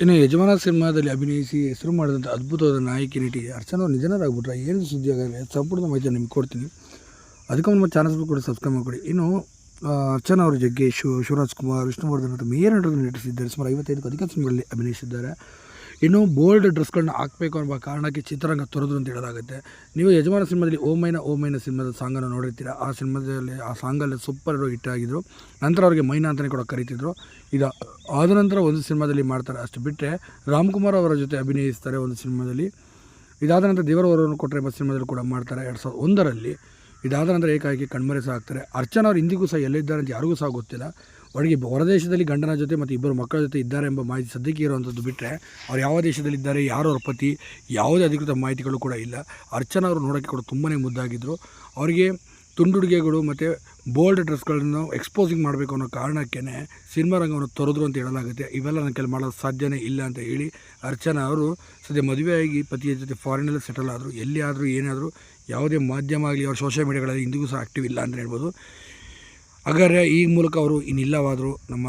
ಇನ್ನು ಯಜಮಾನ ಸಿನಿಮಾದಲ್ಲಿ ಅಭಿನಯಿಸಿ ಹೆಸರು ಮಾಡಿದಂಥ ಅದ್ಭುತವಾದ ನಾಯಕಿ ನಟಿ ಅರ್ಚನಾ ನಿಜನರಾಗ್ಬಿಟ್ರೆ ಏನು ಸುದ್ದಿ ಆಗಲಿ ಸಂಪೂರ್ಣ ಮಾಹಿತಿ ನಿಮ್ಗೆ ಕೊಡ್ತೀನಿ. ಅದಕ್ಕೆ ನಮ್ಮ ಚಾನಲ್ಸ್ ಕೂಡ ಸಬ್ಸ್ಕ್ರೈಬ್ ಮಾಡಿಕೊಡಿ. ಇನ್ನು ಅರ್ಚನ ಅವರು ಜಗ್ಗೇಶ್, ಶಿವರಾಜ್ ಕುಮಾರ್, ವಿಷ್ಣುವರ್ಧನ್ ಮತ್ತು ಮೇಯರ್ ನಟರನ್ನು ನಟಿಸಿದ್ದಾರೆ. ಸುಮಾರು ಐವತ್ತೈದಕ್ಕೂ ಅಧಿಕ ಸಿನಿಮಾಗಳಲ್ಲಿ ಅಭಿನಯಿಸಿದ್ದಾರೆ. ಇನ್ನು ಬೋಲ್ಡ್ ಡ್ರೆಸ್ಗಳನ್ನ ಹಾಕಬೇಕು ಅನ್ನೋ ಕಾರಣಕ್ಕೆ ಚಿತ್ರರಂಗ ತೊರೆದ್ರು ಅಂತ ಹೇಳೋದಾಗುತ್ತೆ. ನೀವು ಯಜಮಾನ ಸಿನಿಮಾದಲ್ಲಿ ಓಮೈನ ಓಮೈನ ಸಿನಿಮಾದ ಸಾಂಗನ್ನು ನೋಡಿರ್ತೀರ? ಆ ಸಿನಿಮಾದಲ್ಲಿ, ಆ ಸಾಂಗಲ್ಲಿ ಸೂಪರ್ ಹಿಟ್ ಆಗಿದ್ರು. ನಂತರ ಅವರಿಗೆ ಮೈನಾ ಅಂತಲೇ ಕೂಡ ಕರೀತಿದ್ರು. ಇದು ಆದ ನಂತರ ಒಂದು ಸಿನಿಮಾದಲ್ಲಿ ಮಾಡ್ತಾರೆ ಅಷ್ಟು. ಬಿಟ್ಟರೆ ರಾಮ್ಕುಮಾರ್ ಅವರ ಜೊತೆ ಅಭಿನಯಿಸ್ತಾರೆ ಒಂದು ಸಿನಿಮಾದಲ್ಲಿ. ಇದಾದ ನಂತರ ದೇವರವರನ್ನು ಕೊಟ್ಟರೆ ಎಂಬ ಸಿನಿಮಾದಲ್ಲಿ ಕೂಡ ಮಾಡ್ತಾರೆ. ಎರಡು ಸಾವಿರದ ಒಂದರಲ್ಲಿ ಇದಾದ ನಂತರ ಏಕಾಏಕಿ ಕಣ್ಮರೆ ಸಹ ಆಗ್ತಾರೆ. ಅರ್ಚನಾ ಅವರು ಇಂದಿಗೂ ಸಹ ಎಲ್ಲಿದ್ದಾರೆ ಅಂತ ಯಾರಿಗೂ ಸಹ ಗೊತ್ತಿಲ್ಲ. ಅವರಿಗೆ ಹೊರದೇಶದಲ್ಲಿ ಗಂಡನ ಜೊತೆ ಮತ್ತು ಇಬ್ಬರು ಮಕ್ಕಳ ಜೊತೆ ಇದ್ದಾರೆ ಎಂಬ ಮಾಹಿತಿ ಸದ್ಯಕ್ಕೆ ಇರುವಂಥದ್ದು ಬಿಟ್ಟರೆ ಅವ್ರು ಯಾವ ದೇಶದಲ್ಲಿದ್ದಾರೆ, ಯಾರು ಅವ್ರ ಪತಿ, ಯಾವುದೇ ಅಧಿಕೃತ ಮಾಹಿತಿಗಳು ಕೂಡ ಇಲ್ಲ. ಅರ್ಚನಾ ಅವರು ನೋಡೋಕ್ಕೆ ಕೂಡ ತುಂಬಾ ಮುದ್ದಾಗಿದ್ದರು ಅವರಿಗೆ ತುಂಡುಡುಗೆಗಳು ಮತ್ತು ಬೋಲ್ಡ್ ಡ್ರೆಸ್ಗಳನ್ನು ಎಕ್ಸ್ಪೋಸಿಂಗ್ ಮಾಡಬೇಕು ಅನ್ನೋ ಕಾರಣಕ್ಕೇ ಸಿನಿಮಾ ರಂಗವನ್ನು ತೊರೆದ್ರು ಅಂತ ಹೇಳಲಾಗುತ್ತೆ. ಇವೆಲ್ಲ ನನ್ನ ಕೆಲವು ಮಾಡೋದು ಸಾಧ್ಯನೇ ಇಲ್ಲ ಅಂತ ಹೇಳಿ ಅರ್ಚನಾ ಅವರು ಸದ್ಯ ಮದುವೆಯಾಗಿ ಪತಿಯ ಜೊತೆ ಫಾರಿನಲ್ಲಿ ಸೆಟಲ್ ಆದರು. ಎಲ್ಲಿ ಆದರೂ ಏನಾದರೂ ಯಾವುದೇ ಮಾಧ್ಯಮ ಆಗಲಿ ಅವ್ರ ಸೋಷಿಯಲ್ ಮೀಡಿಯಾಗಳಲ್ಲಿ ಇಂದಿಗೂ ಸಹ ಆ್ಯಕ್ಟಿವ್ ಇಲ್ಲ ಅಂತ ಹೇಳ್ಬೋದು. ಹಾಗಾದರೆ ಈ ಮೂಲಕ ಅವರು ಇನ್ನಿಲ್ಲವಾದರೂ ನಮ್ಮ